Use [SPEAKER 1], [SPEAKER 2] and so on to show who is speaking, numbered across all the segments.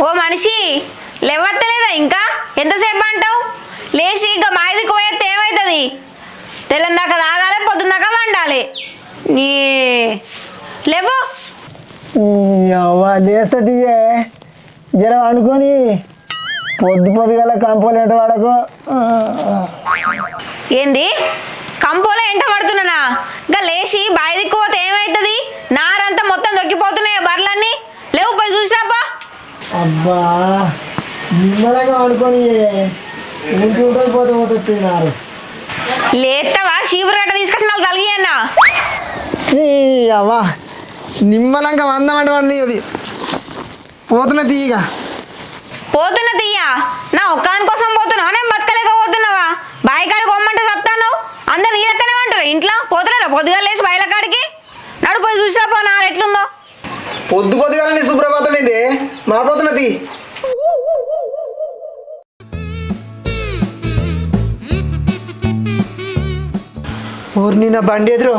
[SPEAKER 1] ఓ మనిషి లేవత్తలేదా ఇంకా? ఎంతసేపు అంటావు? లేచి ఇంకా మాయదికి పోయేస్తే ఏమవుతుంది తెల్లందాక తాగాలి పొద్దుందాక వండాలి నీ లేవు
[SPEAKER 2] లేస్తుంది జరం అనుకొని పొద్దు పొద్దుగల కంపోలు ఎంట వాడకు?
[SPEAKER 1] ఏంది? కంపోలో ఎంట పడుతున్నానా ఇంకా లేచి బాయి దిక్కు పోతే ఏమవుతుంది నారంతా మొత్తం దొక్కిపోతున్నాయి బర్లన్నీ లేవు పోయి చూసినాపా
[SPEAKER 2] అబ్బా నిమ్మలంగా అనుకొని ఇంటి ఉంటుంది పోతే
[SPEAKER 1] లేత్తవా? తీసుకొచ్చిన వాళ్ళు తలిగి అన్నా.
[SPEAKER 2] అవ్వా నిమ్మలంగా వందమంటే అది. పోతున్న తీయగా
[SPEAKER 1] పోతున్న తీయా నా ఒక్కదాని కోసం పోతున్నావా? నేను బతకలేక పోతున్నావా బాయి కాడికి పోమ్మంటే సత్తాను? అందరు నీ లెక్కనే ఉంటారు. ఇంట్లో పోతలేరా? పొద్దుగా లేచి బాయిల కాడికి నడు పోయి చూసినా పో నా ఎట్లుందో.
[SPEAKER 2] పొద్దు పొద్దుగాలని సుప్రభాతం ఏంది? మా పోతున్న తీ. ఊరి నా బండి ఎదురు.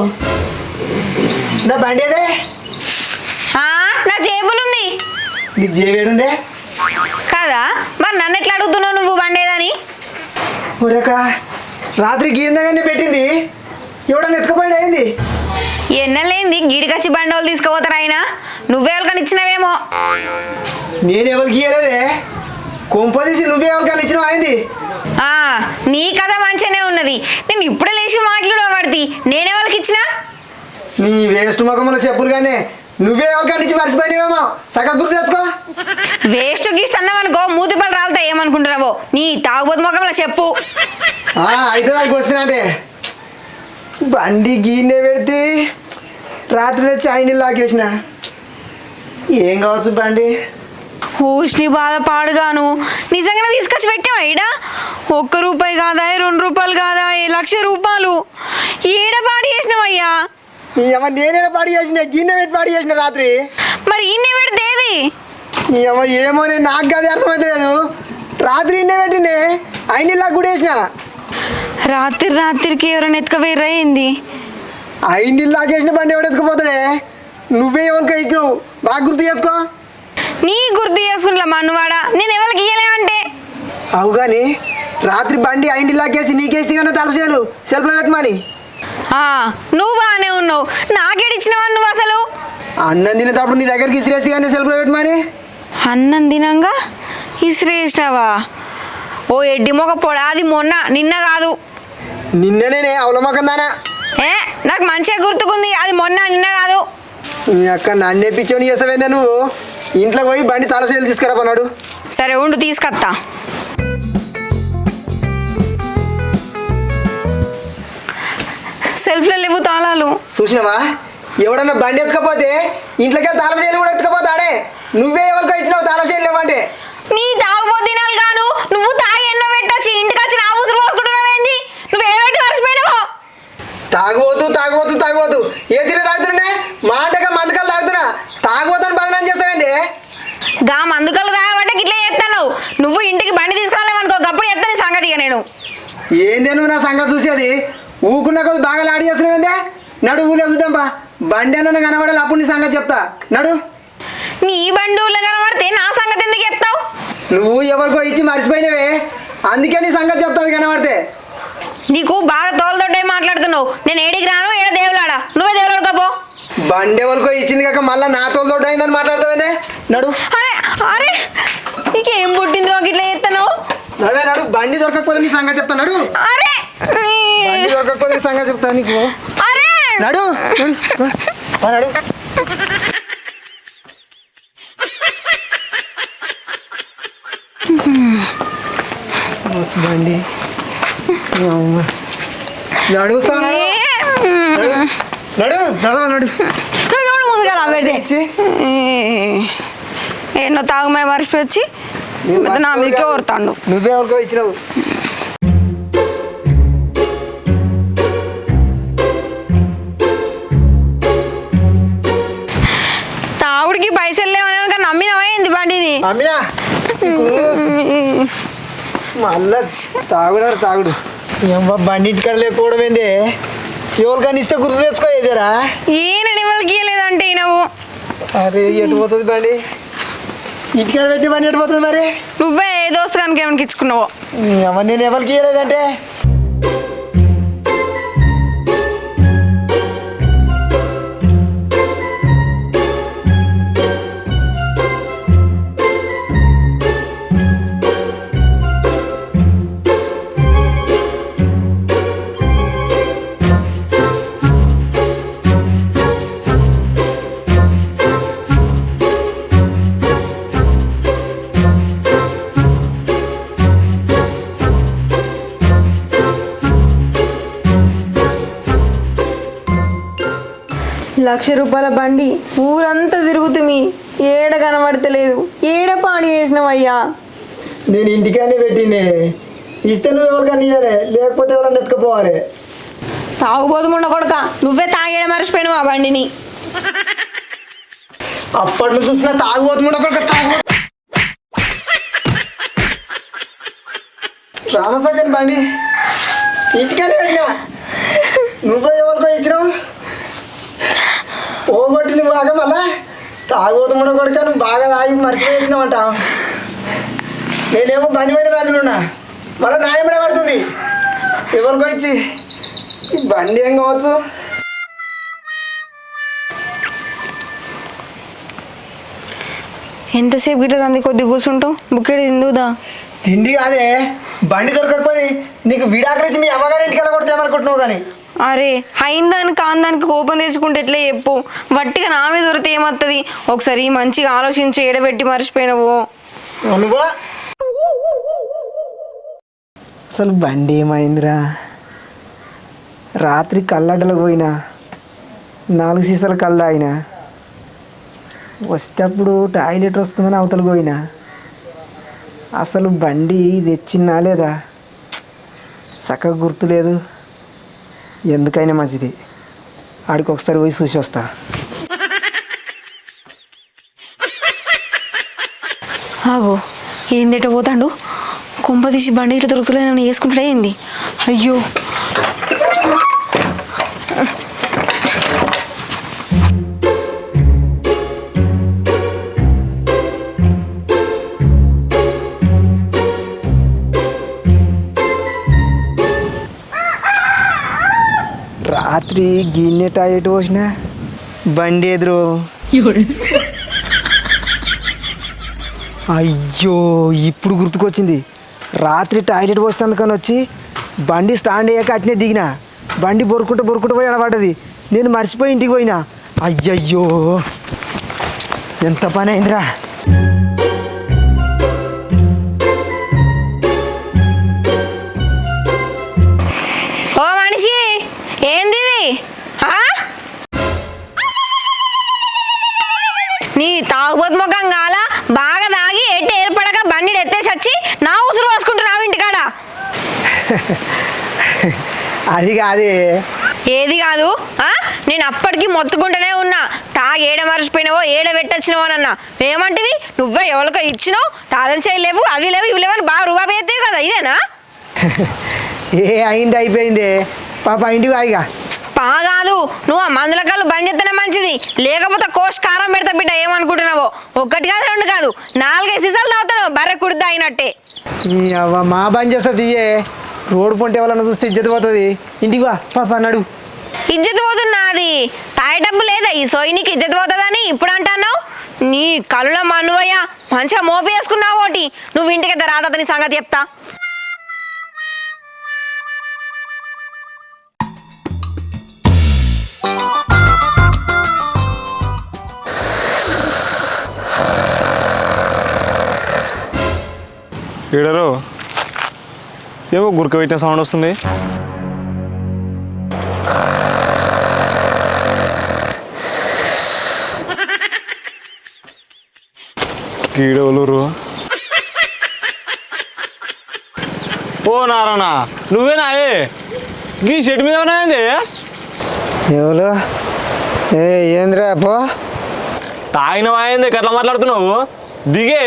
[SPEAKER 2] నా బండి
[SPEAKER 1] నా జేబులుంది
[SPEAKER 2] నీకు జేవేడుందే
[SPEAKER 1] కాదా? మరి నన్ను ఎట్లా అడుగుతున్నావు నువ్వు బండేదని?
[SPEAKER 2] ఒరేక రాత్రి గీడినగానే పెట్టింది. ఎవడన్నా ఎత్తుకపోయినా అయింది
[SPEAKER 1] ఎన్నలేంది? గిడికచ్చి బండోలు తీసుకుపోతారు ఆయన. నువ్వే ఎవరికని ఇచ్చినవేమో.
[SPEAKER 2] నేను ఎవరికి గీయలేదే కొంపదీసి నువ్వే ఎవరికన్నా ఇచ్చినావు అయింది
[SPEAKER 1] ఆ, నీ కథ మంచిగానే ఉన్నది. నేను ఇప్పుడే లేచి మాట్లాడబడి నేనే వాళ్ళకి ఇచ్చినా?
[SPEAKER 2] నీ వేస్ట్ ముఖములో చెప్పులు కానీ నువ్వే ఎవరికన్నా ఇచ్చి మర్చిపోయినావేమో. సగం గుర్తు తెచ్చుకో.
[SPEAKER 1] వేస్ట్ గీస్ట్ అన్నావనుకో మూతి పళ్ళు రాలుతా ఏమనుకుంటున్నావో. నీ తాగుబోతు ముఖంలో చెప్పు.
[SPEAKER 2] ఆ, అయితే నాకు వస్తున్నా అంటే బండి గీనే పెడితే రాత్రి తెచ్చి ఆయన లాగేసిన. ఏం కావచ్చు బండి?
[SPEAKER 1] ఊష్ని బాధ పాడుగాను. నిజంగానే తీసుకొచ్చి పెట్టావా ఈడ? ఒక్క రూపాయి కాదా రెండు రూపాయలు కాదా లక్ష రూపాయలు? ఈడ పాడు చేసినావయ్యా.
[SPEAKER 2] ఈ అమ్మ నేనే పాడి చేసిన గిన్నె పెట్టి పాడి చేసిన రాత్రి.
[SPEAKER 1] మరి ఇన్నే పెడితే ఏది?
[SPEAKER 2] ఈ అమ్మ ఏమో నేను నాకు అది అర్థమవుతలేదు రాత్రి ఇన్నే పెట్టిండే ఆయన లాగా కూడా వేసిన
[SPEAKER 1] రాత్రి రాత్రికి ఎవరైనా ఎత్తుకపోయిర్రా ఏంది?
[SPEAKER 2] ఐదు లాగేసిన బండి ఎవడు ఎత్తుకుపోతాడే? నువ్వే ఎవరికి ఇచ్చినావు బాగా గుర్తు చేసుకో.
[SPEAKER 1] నీ గుర్తు చేసుకుంటా మన్నువాడ నేను ఎవరికి ఇయ్యలే అంటే?
[SPEAKER 2] అవు కానీ రాత్రి బండి ఐదు లాగేసి నీకేసి కానీ తలుపు చేయను సెల్ఫ్లో పెట్టమని.
[SPEAKER 1] నువ్వు బాగానే ఉన్నావు. నాకేడిచ్చినావా నువ్వు అసలు?
[SPEAKER 2] అన్నం తినేటప్పుడు నీ దగ్గరికి ఇసిరేసి కానీ సెల్ఫ్లో పెట్టమని?
[SPEAKER 1] అన్నం తినంగా? ఇసిరేసినావా ఓ ఎడ్డి మొగ పొడ అది మొన్న నిన్న కాదు.
[SPEAKER 2] నిన్ననే అవలమకందానా
[SPEAKER 1] ఏ నాకు మంచిగా గుర్తుకుంది అది మొన్న నిన్న కాదు.
[SPEAKER 2] నీ అక్క నన్నే పిచ్చోని చేస్తావేందా నువ్వు? ఇంట్లో పోయి బండి తలసేలు తీసుకురా పన్నాడు
[SPEAKER 1] సరే ఉండు తీసుకొత్తా. సెల్ఫ్లో లేవు తాళాలు.
[SPEAKER 2] చూసినావా? ఎవడన్నా బండి ఎత్తుకపోతే ఇంట్లోకి తాళం చేయలు కూడా ఎత్తుకపోతాడే నువ్వే ఎవరికో ఇచ్చినావు తాళం చేయలు లేవంటే
[SPEAKER 1] నీ తాగుబోతు తినాలి గాను నువ్వు తాగి ఎన్నో పెట్టొచ్చి ఇంటికి వచ్చి నా ఊసురు పోసుకుంటున్నావేంది నువ్వు ఏడబెట్టి మర్చిపోయినావో?
[SPEAKER 2] తాగుబోతు తాగుబోతు తాగుబోతు. ఏ తిరిగి తాగుతుండే? మాటగా మందుకలు తాగుతున్నా. తాగుబోతని బదనాం చేస్తావేంది
[SPEAKER 1] గా మందుకలు తాగబట్టే ఇట్లా చేస్తాను నువ్వు ఇంటికి బండి తీసుకురాలేమనుకో గప్పుడు ఎత్తాను ఈ సంగతి ఇక నేను.
[SPEAKER 2] ఏందే నువ్వు నా సంగతి చూసేది? ఊకున్న కొద్ది బాగా లాడి చేస్తున్నావేందే నడు ఊళ్ళో చూద్దాం బా. బండి అన్న కనబడాలి అప్పుడు నీ సంగతి చెప్తా. నడు.
[SPEAKER 1] నీ బండి ఊళ్ళో కనబడితే నా సంగతి ఎందుకు చెప్తావు?
[SPEAKER 2] నువ్వు ఎవరికో ఇచ్చి మర్చిపోయినవే. అందుకే నీ సంగతి చెప్తాది కనబడితే.
[SPEAKER 1] నీకు బాగా తోలతోటే మాట్లాడుతున్నావు. నేను ఏడికి రాను ఏడ దేవులాడా? నువ్వే దేవులాడుకోపో
[SPEAKER 2] బండి ఎవరికో ఇచ్చింది కాక మళ్ళీ నా తోలు తోడు అయిందని మాట్లాడతావేందే నడు.
[SPEAKER 1] అరే అరే నీకేం పుట్టింది ఇట్లా చేస్తాను
[SPEAKER 2] నడువే నడు బండి దొరకకపోతే నీ సంగతి చెప్తా నడు.
[SPEAKER 1] అరే
[SPEAKER 2] బండి దొరకకపోతే సంగతి చెప్తా నీకు?
[SPEAKER 1] అరే!
[SPEAKER 2] నడు. నడు, బండి. నడు సానా. నడు? నడు. నడు నడు.
[SPEAKER 1] నువ్వు చూడు ముందుగా పెట్టి
[SPEAKER 2] ఇచ్చి.
[SPEAKER 1] ఎన్నో తాగుమే మర్చిపోయి నా మీదకే ఓరుతాండు.
[SPEAKER 2] నువ్వే ఎవరికో ఇచ్చినావు. అమ్మినా మళ్ళా తాగుడు. తాగుడు ఏమ్మా బండి ఇంటికాడ లేకపోవడం ఏంది? ఎవరికైనా ఇస్తే గుర్తు తెచ్చుకో ఏదరా
[SPEAKER 1] ఈయన నిమ్మలకి ఇయ్యలేదంటే నువ్వు
[SPEAKER 2] అరే ఎటు పోతుంది బండి? ఇంటికాడ పెట్టి బండి ఎటు పోతుంది మరి?
[SPEAKER 1] నువ్వే ఏ దోస్తు కనుక ఏమైనా ఇచ్చుకున్నావో
[SPEAKER 2] నేను ఎవరికి ఇవ్వలేదంటే
[SPEAKER 1] లక్ష రూపాయల బండి ఊరంతా తిరుగుతుమి ఏడ కనబడతలేదు. ఏడ పాడు చేసినావయ్యా?
[SPEAKER 2] నేను ఇంటికానే పెట్టిండే ఇస్తే నువ్వు ఎవరికైనా ఇవ్వాలి లేకపోతే ఎవరైనా ఎత్తుకుపోవాలి.
[SPEAKER 1] తాగుబోతు ముండ కొడక నువ్వే తాగేయడం మర్చిపోయినావు ఆ బండిని.
[SPEAKER 2] అప్పటి నుంచి చూసిన తాగుబోతుంది ఒకరికి తాగు రామసాగర్ బండి. ఇంటికానే పెట్టినా. నువ్వు ఎవరికో ఇచ్చినావు? ఓ కొట్టింది బాగా మళ్ళా? తాగుబోతుముడ కొడుక నువ్వు బాగా తాగి మర్చిపోయినావంట నేనేమో బండి పైన రాజునున్నా మళ్ళీ న్యాయపడే పడుతుంది. ఎవరికో ఇచ్చి ఈ బండి ఏం కావచ్చు?
[SPEAKER 1] ఎంతసేపు గిట్ల రంది? కొద్ది కూర్చుంటావు. బుక్కెడు తిందుదా?
[SPEAKER 2] తిండి కాదే. బండి దొరకకపోయి నీకు విడాకరించి మీ అమ్మగారి ఇంటికి వెళ్ళగొడతామనుకుంటున్నావు కానీ?
[SPEAKER 1] అరే అయిన దానికి కాని దానికి కోపం తెచ్చుకుంటే ఎట్లా చెప్పు? వట్టిగా నా మీద దొరికితే ఏమత్తది? ఒకసారి మంచిగా ఆలోచించి ఏడబెట్టి మర్చిపోయినావు.
[SPEAKER 2] నువ్వా? అసలు బండి ఏమైందిరా? రాత్రి కల్లడ్డలకు పోయినా నాలుగు సీసాలు కళ్ళు తాగినా వస్తేప్పుడు టాయిలెట్ వస్తుందని అవతలకు పోయినా అసలు బండి తెచ్చినా లేదా? చక్కగా గుర్తులేదు. ఎందుకైనా మంచిది. ఆడికి ఒకసారి పోయి చూసి వస్తా.
[SPEAKER 1] ఆగో ఏందేట పోతాడు? కుంప తీసి బండి ఇట్లా దొరుకుతలేదు నన్ను వేసుకుంటాడే ఏంది? అయ్యో.
[SPEAKER 2] రాత్రి గిన్నె టాయిలెట్ పోసిన. బండి ఎదురు. అయ్యో ఇప్పుడు గుర్తుకొచ్చింది. రాత్రి టాయిలెట్ పోస్తేందుకని వచ్చి బండి స్టాండ్ అయ్యాక అట్నే దిగిన. బండి బొరుకుంటూ బొరుకుంటూ పోయి ఆడబడ్డది. నేను మర్చిపోయి ఇంటికి పోయినా. అయ్యయ్యో ఎంత పని అయిందిరా.
[SPEAKER 1] తాగుబోతు ముఖం కాల బాగా తాగి ఎట్టి ఏర్పడక బండి ఎత్తేసి వచ్చి నా ఉసురు పోసుకుంటున్నావు ఇంటికాడ.
[SPEAKER 2] అది కాదే.
[SPEAKER 1] ఏది కాదు? నేను అప్పటికి మొత్తుకుంటూనే ఉన్నా. తాగి ఏడ మర్చిపోయినావో ఏడ పెట్టొచ్చినావో అన్న ఏమంటివి? నువ్వే ఎవరికో ఇచ్చినావు తాళం చేయలేవు అవి లేవు ఇవి లేవు అని బాగా రూబా పేతే కదా ఇదేనా?
[SPEAKER 2] ఏ అయింది అయిపోయింది. పాప ఇంటికి వాయిగా
[SPEAKER 1] పా కాదు నువ్వు ఆ మందుల కళ్ళు బంద్ చేస్తేనే మంచిది. లేకపోతే కోష్ కారం పెడతా బిడ్డ ఏమనుకుంటున్నావో? ఒక్కటి కాదు రెండు కాదు. నాలుగైదు సీసాలు తాగుతాడు బర్రె కుడితే అయినట్టే.
[SPEAKER 2] అవ్వ మా బంద్ చేస్తా తీయే. రోడ్డు పొంటే ఎవరన్నా చూస్తే ఇజ్జత పోతుంది. ఇంటికి వా పాప అన్నాడు
[SPEAKER 1] ఇజ్జత్ పోతున్నది తాయి డబ్బు లేదా? ఈ సోయినికి ఇజ్జత్ పోతుందని ఇప్పుడు అంటున్నావు? నీ కళ్ళ మనువయ్యా మంచిగా మోపి వేసుకున్నావు ఒకటి. నువ్వు ఇంటికి రాదా నీ సంగతి చెప్తా?
[SPEAKER 3] ఈడరు ఏవో గురక పెట్టిన సౌండ్ వస్తుంది. కీడవలూరు ఓ నారాయణ నువ్వేనా ఏ? ఈ చెట్టు మీద ఉన్నాయండి
[SPEAKER 2] ఎవరు? ఏ ఏంద్రా పో?
[SPEAKER 3] తాగిన వాయింది ఎట్లా మాట్లాడుతున్నావు? దిగే?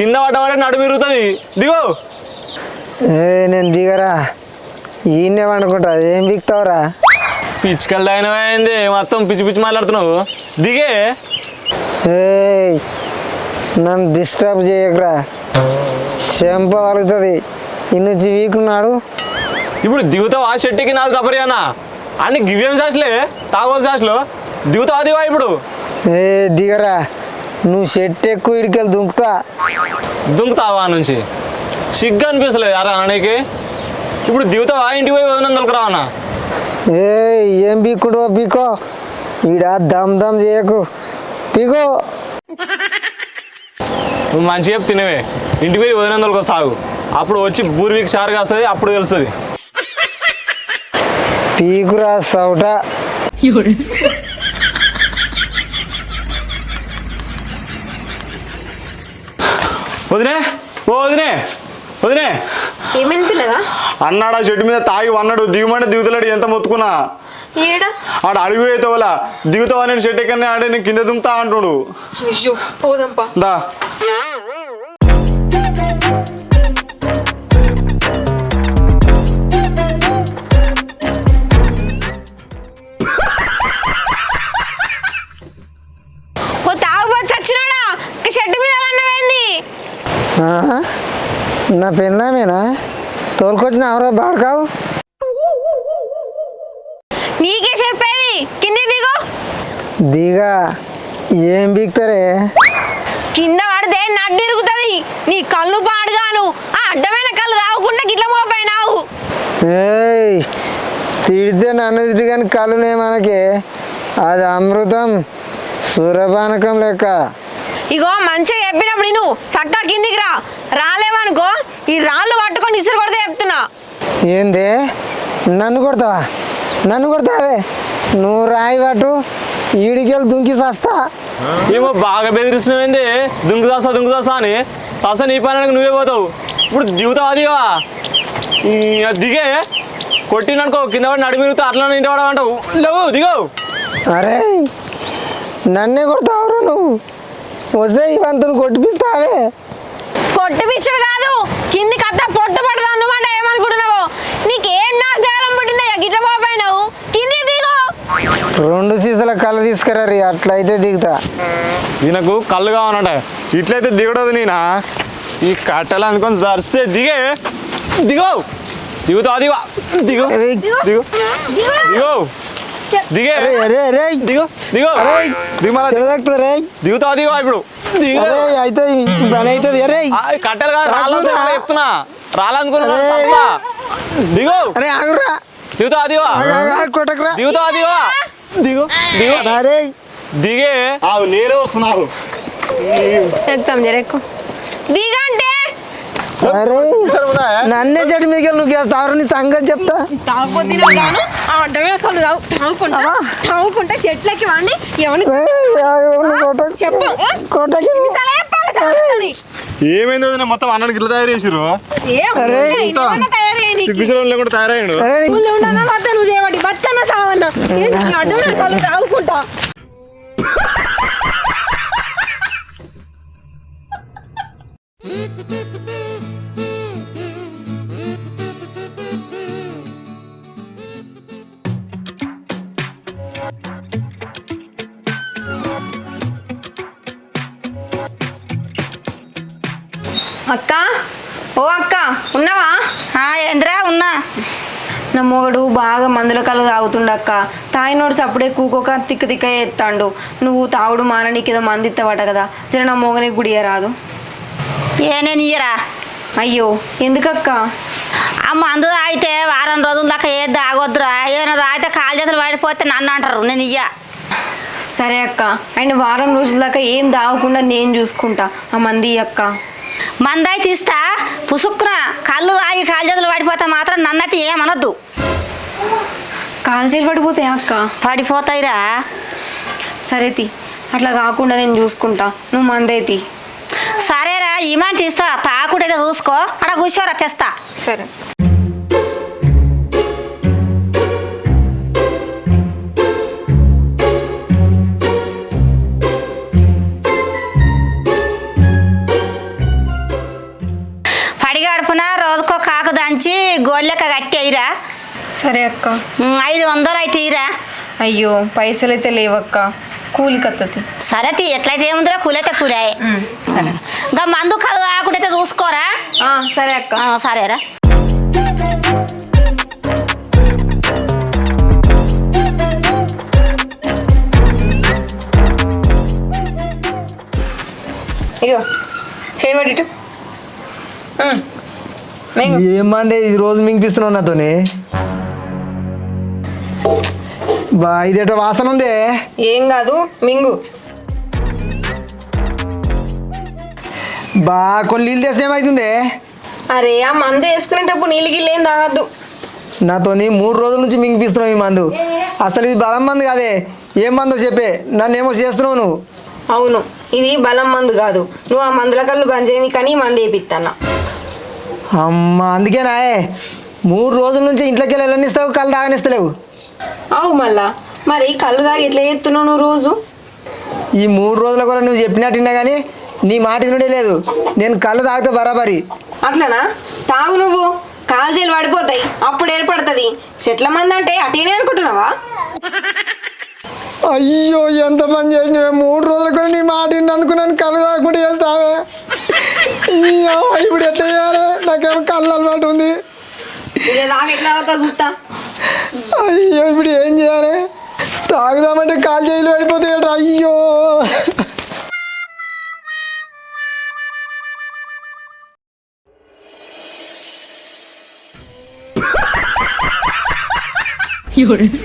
[SPEAKER 3] కింద పడ్డవాడే నడుము ఇరుగుతుంది దిగో.
[SPEAKER 2] ఏ నేను దిగరా. ఈయనే వండుకుంటా ఏం బిక్తావురా
[SPEAKER 3] పిచ్చికల్ అయింది మొత్తం పిచ్చి పిచ్చి మాట్లాడుతున్నావు. దిగే.
[SPEAKER 2] ఏయ్ నన్ను డిస్టర్బ్ చేయకరా. చెంప వలుగుతుంది. ఇన్నుంచి వీకున్నాడు
[SPEAKER 3] ఇప్పుడు దిగుతావా? చెట్టుకి నాలుగు సపరి అన్న అన్ని గివ్యం సాస్లే. తాగోలు సాస్లు. దిగుతావా? దివా ఇప్పుడు?
[SPEAKER 2] ఏ దిగరా. నువ్వు షెట్ ఎక్కువ ఇడికెళ్ళి దుంకుతా.
[SPEAKER 3] దుంకుతావా నుంచి? సిగ్గు అనిపిస్తలేదు అరా అన్నకి? ఇప్పుడు దిగుతావా? ఇంటికి పోయి వదినందుకు రావన్నా
[SPEAKER 2] ఏ ఏం బీక్కుడు బీకో ఈడ దమ్ దమ్ చేయకు. పీకో.
[SPEAKER 3] నువ్వు మంచిగా చెప్పి తినవే. ఇంటికి పోయి వదినందుకు సాగు అప్పుడు వచ్చి బూర్వీకి షారుగా వస్తుంది అప్పుడు తెలుస్తుంది.
[SPEAKER 2] పీకురా సౌట.
[SPEAKER 3] వదినే ఓ వదినే వదినే.
[SPEAKER 1] ఏమైంది పిల్లగా?
[SPEAKER 3] అన్నాడు ఆ చెట్టు మీద తాగి వన్నాడు దిగుమంటే దిగుతలేడు ఎంత మొత్తుకున్నా.
[SPEAKER 1] ఏడా
[SPEAKER 3] ఆడు అడుగు అవుతావులా దిగుతావా నేను చెట్టు ఎక్కడనే ఆడే నేను కింద దుంకుతా అంటుడు.
[SPEAKER 1] పోదంపా.
[SPEAKER 3] దా.
[SPEAKER 2] నా పెన్నామేనా తోలుకొచ్చిన ఎవరో బాడకావు.
[SPEAKER 1] నీకే చెప్పేది. కింది దిగు.
[SPEAKER 2] దిగా. ఏం బీక్తారే?
[SPEAKER 1] కింద పడితే నడ్డు ఇరుగుతుంది నీ కళ్ళు పాడుగాను. ఆ అడ్డమైన కళ్ళు తాగకుండా గిట్ల మోపైనావు.
[SPEAKER 2] ఏయ్ తిడితే నన్ను కానీ కళ్ళునే మనకి. అది అమృతం. సురపానకం లెక్క.
[SPEAKER 1] ఇగో మంచిగా చెప్పినప్పుడు నేను చక్కా కిందికి రా. రాలేవనుకో ఈ రాళ్ళు పట్టుకొని ఇసురు కొడితే చెప్తున్నా.
[SPEAKER 2] ఏంది? నన్ను కొడతావా? నన్ను కొడతావే? నువ్వు రాయి పట్టు ఈడికెళ్ళి దుంకి సస్తా.
[SPEAKER 3] ఏమో బాగా బెదిరిస్తున్నావు దుంకు దాసా దుంకు దాసా అని. సస్తా నీ పని నువ్వే పోతావు. ఇప్పుడు దిగుతావా దిగవా? ఈ, దిగే. కొట్టిననుకో కింద పడి నడిమిరుగుతా అట్లా ఇంటి పడమంటావు లేవు దిగవు.
[SPEAKER 2] అరే నన్నే కొడతావురా నువ్వు. వస్తే ఇవంతను కొట్టిపిస్తావే.
[SPEAKER 1] కొట్టి పిచ్చుడు కాదు కిందికి అత్త పొట్టు పడదా అన్నమాట ఏమనుకుంటున్నావు? నీకేం నాశనం పుట్టిందా గిట్ల మోపైనావు కింది దిగు.
[SPEAKER 2] రెండు సీసాల కళ్ళు తీసుకురా రీ అట్లయితే దిగుతా.
[SPEAKER 3] ఈయనకు కళ్ళు కావాలంట ఇట్లయితే దిగడదు నేనా? ఈ కట్టెలు అనుకొని సరిస్తే దిగే. దిగవు దిగుతావా దిగ. దిగు. దిగు.
[SPEAKER 1] దిగు.
[SPEAKER 3] దిగో. దిగే
[SPEAKER 2] అరే అరే. అరే.
[SPEAKER 3] దిగు
[SPEAKER 2] రే
[SPEAKER 3] దిగుతావా దిగో ఇప్పుడు. దిగు
[SPEAKER 2] అరే అయితే పని అవుతుంది
[SPEAKER 3] కట్టెలు కాదు. చెప్తున్నా. రాళ్ళనుకుని
[SPEAKER 2] అరే.
[SPEAKER 3] దిగు.
[SPEAKER 2] అరే ఆగురా.
[SPEAKER 3] దిగుతావా దిగో
[SPEAKER 2] ఆగు, ఆగు, ఆగు, కొట్టకురా.
[SPEAKER 3] దిగుతావా దిగో దిగు. దిగు.
[SPEAKER 2] అరే.
[SPEAKER 3] దిగే. ఆవు నేనే వస్తున్నావు
[SPEAKER 1] ఎక్కుతాం దిగంటే
[SPEAKER 2] అరే నన్నే చెడు మీదకి వెళ్ళి నువ్వు చేస్తావు నీ సంగతి చెప్తా.
[SPEAKER 1] గాను ఆ అడ్డమే కళ్ళు తాగు తాగుకుంటా. తాగుకుంటా చెట్లకి వాడి ఎవరి. చెప్పు.
[SPEAKER 3] ఏమైంది? మొత్తం అన్నకి ఇట్లా తయారు చేసిరు లేకుండా తయారయ్యాడు
[SPEAKER 1] నువ్వు చేయబట్టి బతుకన్నా సావన్నా. కళ్ళు తాగుకుంటా? మొగడు బాగా మందుల కళ్ళు తాగుతుండక్క తాగినోడు సప్పుడే కూకోక తిక్క తిక్క ఎత్తాండు. నువ్వు తాగుడు మాననీకి ఏదో మంది ఇస్తావట కదా. జర నా మొగనికి గుడియ రాదు
[SPEAKER 4] ఏ నేను ఇయ్యరా?
[SPEAKER 1] అయ్యో ఎందుకక్క?
[SPEAKER 4] ఆ మందు తాగితే వారం రోజుల దాకా ఏది తాగొద్దురా? ఏమైనా తాగితే కాలు చేతులు పడిపోతే నన్ను అంటారు. నేను ఇయ్య.
[SPEAKER 1] సరే అక్క. అండ్ వారం రోజుల దాకా ఏం తాగకుండా నేను చూసుకుంటా. ఆ మంది అక్క
[SPEAKER 4] మందాయి తీస్తా పుసుక్కున కళ్ళు తాగి కాలు చేతులు పడిపోతే మాత్రం నన్నైతే ఏమనొద్దు.
[SPEAKER 1] కాల్చేలు పడిపోతాయి అక్క?
[SPEAKER 4] పడిపోతాయిరా.
[SPEAKER 1] సరే తి. అట్లా కాకుండా నేను చూసుకుంటా. నువ్వు మందేతి
[SPEAKER 4] సరేరా ఇమాంటి ఇస్తా. తాకుడైతే చూసుకో. అక్కడ కూర్చోరా తెస్తా.
[SPEAKER 1] సరే. సరే అక్క.
[SPEAKER 4] ఐదు వందలు అయితే తీరా?
[SPEAKER 1] అయ్యో పైసలు అయితే లేవక్క. కూలికి వస్తుంది
[SPEAKER 4] సరే తీ ఎట్లయితే ఏముందిరా? కూలైతే కూలాయి
[SPEAKER 1] సరే.
[SPEAKER 4] ఇంకా మందు కలు కాకుండా చూసుకోరా?
[SPEAKER 1] ఆ, సరే అక్క.
[SPEAKER 4] ఆ, సరేరా.
[SPEAKER 1] ఇగో చేయబడి.
[SPEAKER 2] ఏమంది ఈ రోజు మింగిపిస్తున్నావు నాతోని? బా ఇదేటో వాసన ఉందే.
[SPEAKER 1] ఏం కాదు మింగు.
[SPEAKER 2] బా కొన్ని నీళ్ళు తెస్తే ఏమవుతుంది
[SPEAKER 1] అరే ఆ మందు వేసుకునేటప్పుడు నీళ్ళు గిల్లు ఏం తాగద్దు.
[SPEAKER 2] నాతోని మూడు రోజుల నుంచి మింగిపిస్తున్నావు ఈ మందు. అసలు ఇది బలం మందు కాదే. ఏం మందో చెప్పే. నన్ను ఏమో చేస్తున్నావు నువ్వు.
[SPEAKER 1] అవును ఇది బలం మందు కాదు. నువ్వు ఆ మందుల కళ్ళు బంద్ చేయని కానీ మందు వేపిస్తానా
[SPEAKER 2] అమ్మ అందుకేనాయే మూడు రోజుల నుంచి ఇంట్లోకి వెళ్ళి వెళ్ళనిస్తావు కళ్ళు తాగనిస్తలేవు.
[SPEAKER 1] అవు మళ్ళా? మరి కళ్ళు తాగి ఎట్లా చేస్తున్నావు నువ్వు రోజు?
[SPEAKER 2] ఈ మూడు రోజుల కూడా నువ్వు చెప్పినట్టున్నా కానీ నీ మాట వినుడే లేదు. నేను కళ్ళు తాగితే బరాబరి.
[SPEAKER 1] అట్లనా? తాగు నువ్వు. కాల్జీలు పడిపోతాయి. అప్పుడు ఏర్పడుతుంది. చెట్ల మంది అంటే అటేనే అనుకుంటున్నావా?
[SPEAKER 2] అయ్యో ఎంత పని చేసినవే? మూడు రోజుల కూడా నీ మాట విన్నందుకు నన్ను కళ్ళు తాగకుండా చేస్తావే? అయ్యో, ఇప్పుడు ఎట్లా చేయాలి? నాకేమో కళ్ళు అలవాటు ఉంది.
[SPEAKER 1] అవుతా చూస్తా.
[SPEAKER 2] అయ్యో ఇప్పుడు ఏం చేయాలి తాగుదామంటే కాలు చేయిలు పడిపోతాయట అయ్యో
[SPEAKER 3] ఏమైంది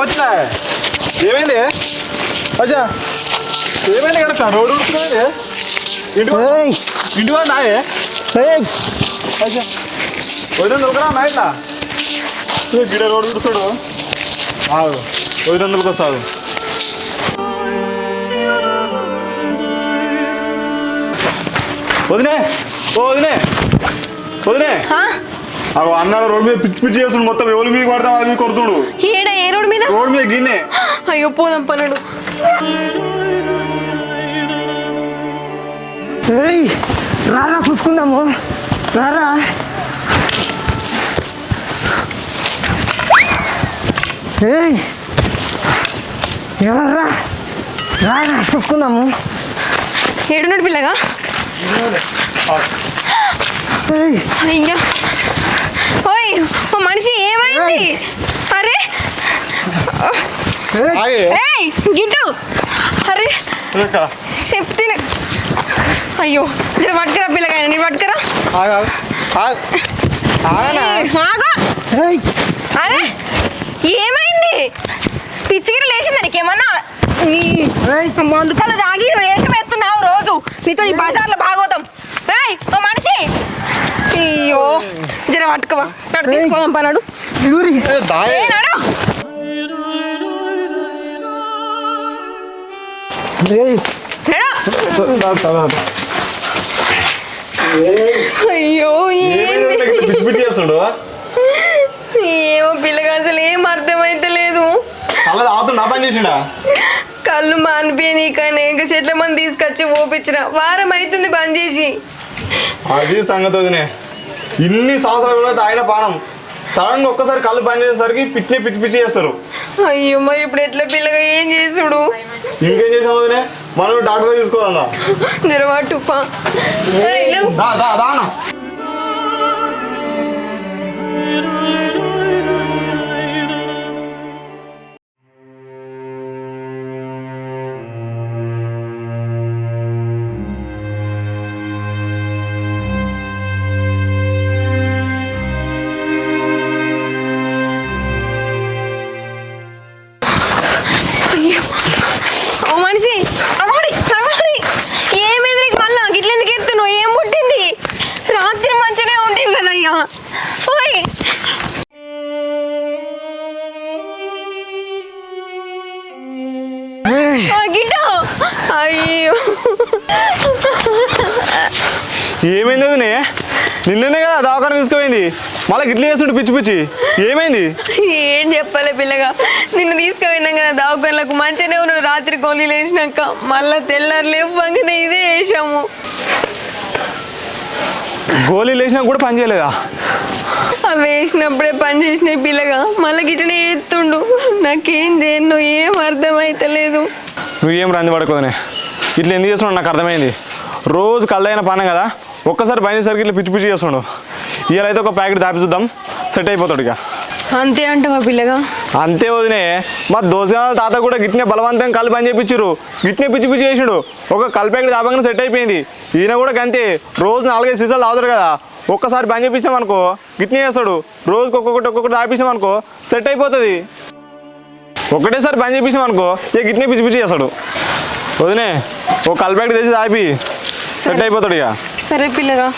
[SPEAKER 3] ఏమొచ్చినా? ఏమైంది? అచ్చా. ఏమైంది ఇక్కడ రోడ్డు ఉడుకుతుంది ఇంటి ఇంటి వాళ్ళు నాయే. అచ్చా. వదిన దొరకరా నా ఇట్లా? గిడ రోడ్డు ఉడుస్తాడు ఆగు. వదిన దొరికి వస్తాడు వదినే. ఓ వదినే. వదినే. అగో అన్నాడు రోడ్డు మీద పిచ్చి పిచ్చి చేస్తుండు మొత్తం. ఎవరి మీద పడతా వాళ్ళ మీద కొడుతుడు.
[SPEAKER 1] ఈడ ఏ రోడ్డు మీద?
[SPEAKER 3] రోడ్డు మీద గిన్నె.
[SPEAKER 1] అయ్యో పోదాం పనుడు
[SPEAKER 2] రారా చూసుకుందాము. రారా. ఏయ్ ఎవర్రా? రారా చూసుకుందాము.
[SPEAKER 1] ఏడున్నాడు పిల్లగా?
[SPEAKER 2] ఏయ్,
[SPEAKER 1] అయ్యా. ఓయ్ ఓ మనిషి ఏమైంది? అరే!
[SPEAKER 2] ఏయ్,
[SPEAKER 1] గిట్టు అరే! చెప్తే అయ్యో జర పట్టుకురా పిల్లగా నేను పట్టుకురా. అరే! ఏమైంది? పిచ్చిగిరి లేచింది నీకేమన్నా నీ. మందుకలు తాగి వేషం ఎత్తున్నావు రోజు. నీతో నీ బజార్లో భాగవతం ఏయ్ ఓ మనిషి. అయ్యో జర పట్టుకోవా. నడు. తీసుకోదాం పన్నాడు అయ్యో ఏమో పిల్లగా అసలు ఏం అర్థమైతే లేదు. కళ్ళు మానిపోయి ఇంకా చెట్ల మంది తీసుకొచ్చి ఓపించిన. వారం అవుతుంది బంద్ చేసి.
[SPEAKER 3] అది సంగతి వదినే. ఇన్ని సంవత్సరాలు తాగిన పానం. సడన్గా ఒక్కసారి కళ్ళు బంద్ చేసేసరికి పిచ్చి పిచ్చి పిచ్చి చేస్తారు.
[SPEAKER 1] అయ్యో మరి ఇప్పుడు ఎట్లా పిల్లగా ఏం చేసుడు?
[SPEAKER 3] ఇంకేం చేసాం వదినే? మనం డాక్టర్ తీసుకోదా
[SPEAKER 1] నిరవాటు.
[SPEAKER 3] దా దా దానా ఏమైంది వదినే నిన్ననే కదా దవాఖాన తీసుకుపోయింది. మళ్ళీ గిట్ల చేస్తుంటే పిచ్చి పిచ్చి. ఏమైంది?
[SPEAKER 1] ఏం చెప్పాలి పిల్లగా. నిన్ను తీసుకుపోయినాం కదా దావకాలకు మంచిగానే ఉన్నాడు రాత్రి గోళీలు వేసినాక మళ్ళా తెల్లారు లేవంగానే ఇదే వేసాము
[SPEAKER 3] గోళీ లేచినా కూడా పని చేయలేదా?
[SPEAKER 1] అవి వేసినప్పుడే పని చేసినాయి పిల్లగా. మళ్ళీ గిట్టనే ఎత్తుండు నాకేం చేయను ఏం అర్థమైతలేదు.
[SPEAKER 3] నువ్వేం రంది పడుకోదనే ఇట్లా ఎందుకు చేస్తున్నావు? నాకు అర్థమైంది. రోజు కళ్ళైన పని కదా. ఒక్కసారి బయలుదేరికి ఇట్లా పిచ్చి పిచ్చి చేస్తున్నాడు ఇవాళ అయితే ఒక ప్యాకెట్ దాపి చూద్దాం. సెట్ అయిపోతాడు ఇక.
[SPEAKER 1] అంతే అంటావా పిల్లగా.
[SPEAKER 3] అంతే వదినే. మా దోసగాల తాత కూడా గిట్నే బలవంతంగా కళ్ళు పని చేయించారు గిట్నే పిచ్చి పిచ్చి చేసాడు. ఒక కళ్ళు ప్యాకెట్ దాపంగానే సెట్ అయిపోయింది. ఈయన కూడా అంతే రోజు నాలుగైదు సీసాలు తాగుతాడు కదా. ఒక్కసారి పని చేయించాం అనుకో గిట్నే చేస్తాడు. రోజుకి ఒక్కొక్కటి ఒక్కొక్కటి దాపించాం అనుకో సెట్ అయిపోతుంది. ఒకటేసారి పని చేయించాం అనుకో ఇక గిట్నే పిచ్చి పిచ్చి చేస్తాడు. వదినే ఒక కళ్ళు ప్యాకెట్ తెచ్చి దాపి. సెట్ అయిపోతాడు ఇక.
[SPEAKER 1] సరే పిల్లగా.